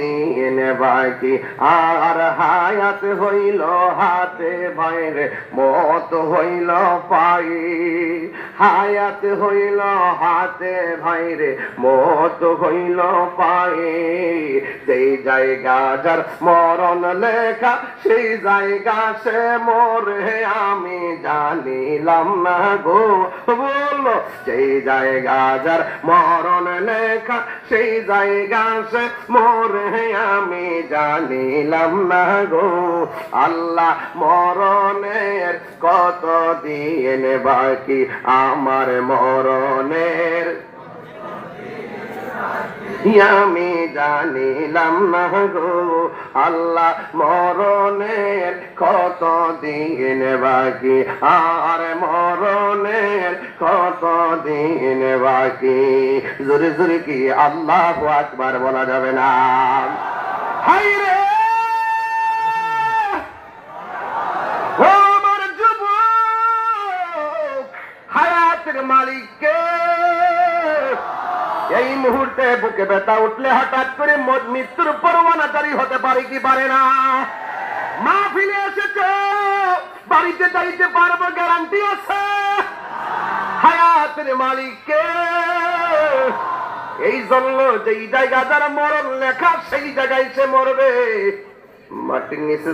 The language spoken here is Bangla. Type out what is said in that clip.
দিন বাকি। আর হায়াত হইল হাতে বাইরে মত হইল পাই হায়াত হইল হাতে ভাইরে মত হইল পায়ে। সেই জায়গা যার মরণ লেখা, সেই জায়গা সে মরে, আমি জানিলাম না গো। বলল সেই জায়গা যার মরণ লেখা সেই জায়গা সে মরে আমি জানিলাম না গো। আল্লাহ মরণের কত দিন বাকি, আমার মরণের। আমি জানিলাম না গো, আল্লাহ মরণের কত দিন বাকি? আর মরণের কত দিন বাকি? জোরে জোরে কি আল্লাহ আকবার বলা যাবে না? এই মুহূর্তে বুকে ব্যথা উঠলে হঠাৎ করে মৃত্যুর পরোয়ানা জারি হতে পারে কি পারে না? মা ফিরে এসেছে। বাড়িতে যাইতে পারব গ্যারান্টি আছে। হায়াতের মালিককে। এই জন্য যে জায়গা যারা মরণ লেখা, সেই জায়গায় সে মরবে। মাটির নিচে